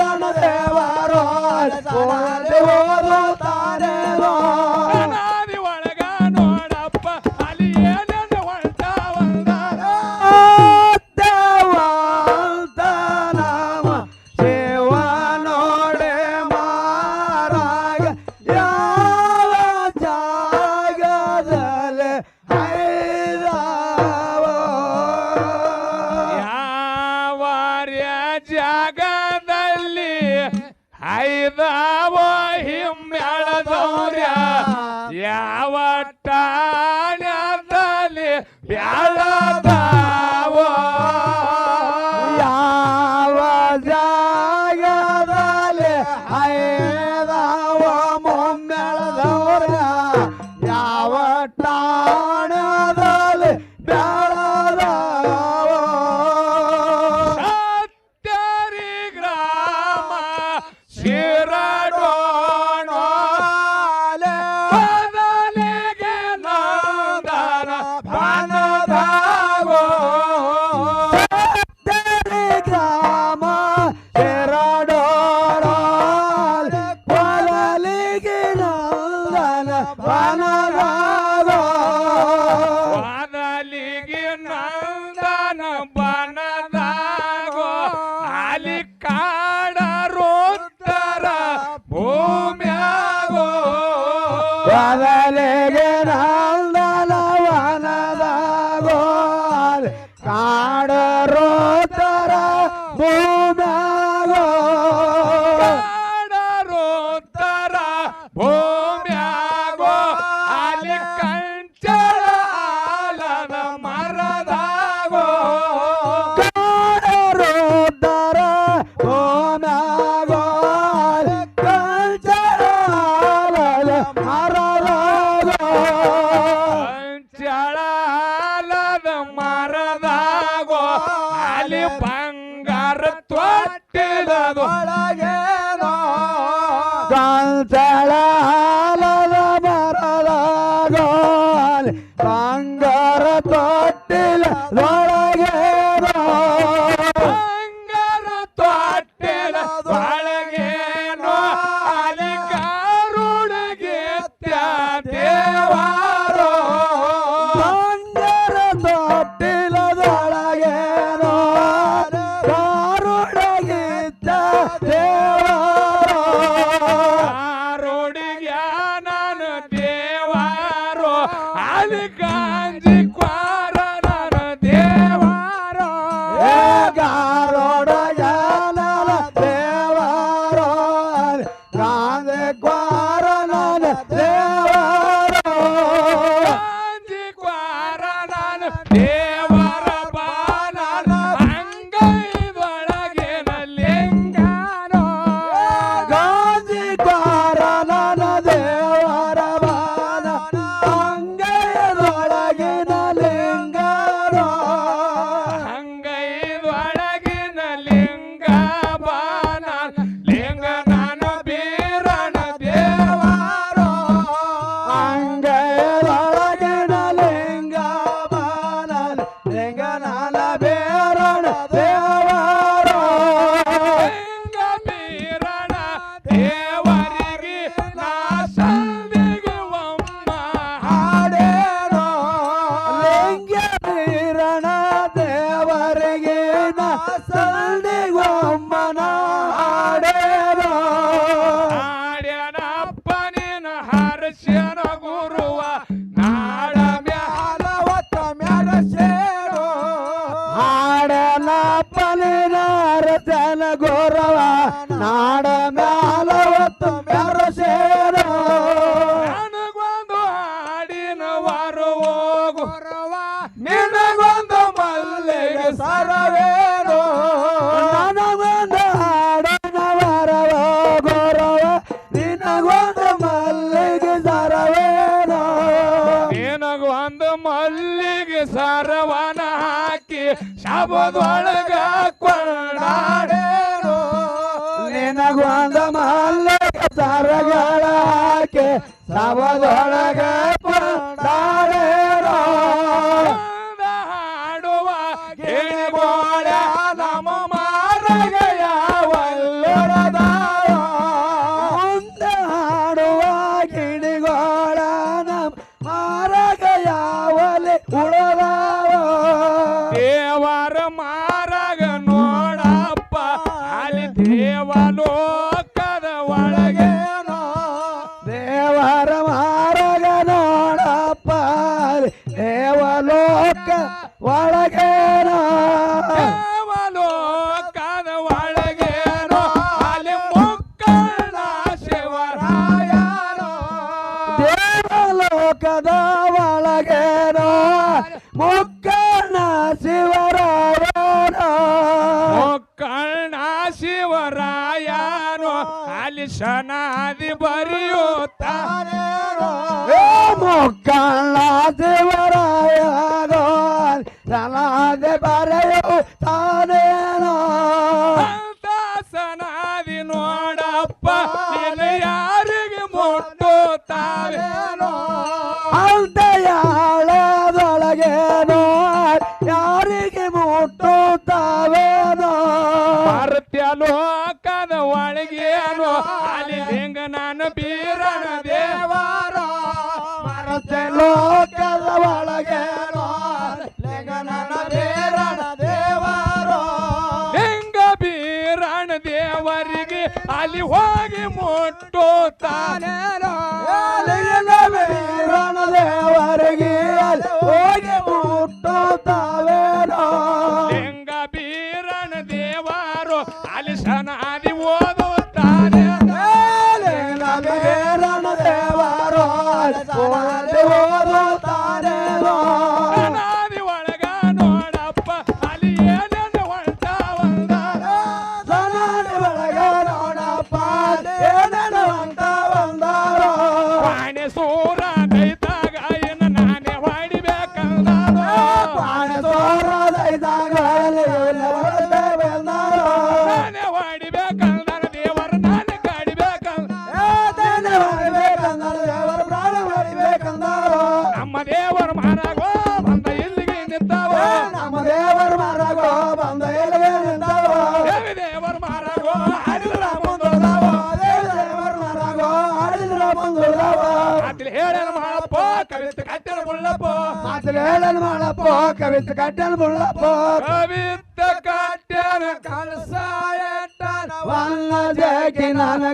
रणदेवारो ಐದಾವ ಹಿಮ್ಮೆಳದವ್ರ್ಯ ಯಾವ ಟಾಣದಲ್ಲಿ ಬ್ಯಾಳದಾವ? ಯಾವ ಜಾಗದಲ್ಲಿ ಐ Yeah. Oh, me hago. தளா elegante. ಯಾರು ಹೋಗುರವ ನಿನಗೊಂದು ಮಲ್ಲಿಗೆ ಸರವೇನು? ನನಗೊಂದು ಹಾಡನವರವ ಗೊರವ ನಿನಗೊಂದು ಮಲ್ಲಿಗೆ ಸರವೇನು? ನಿನಗೊಂದು ಮಲ್ಲಿಗೆ ಸರವನ ಹಾಕಿ ಶಬದೊಳಗ ಕೊಂಡಾಡೇನು? ನಿನಗೊಂದು ಮಲ್ಲಿಗೆ ಸರಗಳ ಹಾಕಿ ಶಬದೊಳಗ ಒಳಗೇನ. ದೇವಲೋಕದ ಒಳಗೇನೋ. ಮುಕ್ಕಣ್ಣ ಶಿವರಾಯನೋ. ಮುಕ್ಕಣ್ಣ ಶಿವರಾಯನೋ. ಅಲ್ಲಿ ಶನಾದಿ ಬರೆಯುತ್ತಾನೆ ಮುಕ್ಕಣ್ಣ ಶಿವರಾಯನೋ. ತನಾದೆ ಬರೆಯು ತಾನೇನ ಸನಾದಿ ನೋಡಪ್ಪ ಯಾರಿಗೆ ಮುಟ್ಟು ತಾವೇನೋ ಅಂತ ಯಾರಿಗೆ ಮುಟ್ಟು ತಾವೇನೋ ಭಾರತೀಯ ಲೋಕದ ಒಳಗೇನೋ ಅಲ್ಲಿ ಹೆಂಗ ನಾನು ಬೀರಣ ದೇವಾರ. ಭಾರತೀಯ ಲೋಕ ಮಾತಲೇಳನ್ ಮಾಡಪ್ಪೋ ಕವಿತ ಕಟ್ಟನ್ ಮುಳ್ಳಪ್ಪೋ ಕವಿತ ಕಟ್ಟನ ಕಳಸಾಯಟ್ಟನ ವಲ್ಲ ಜಗಿನನ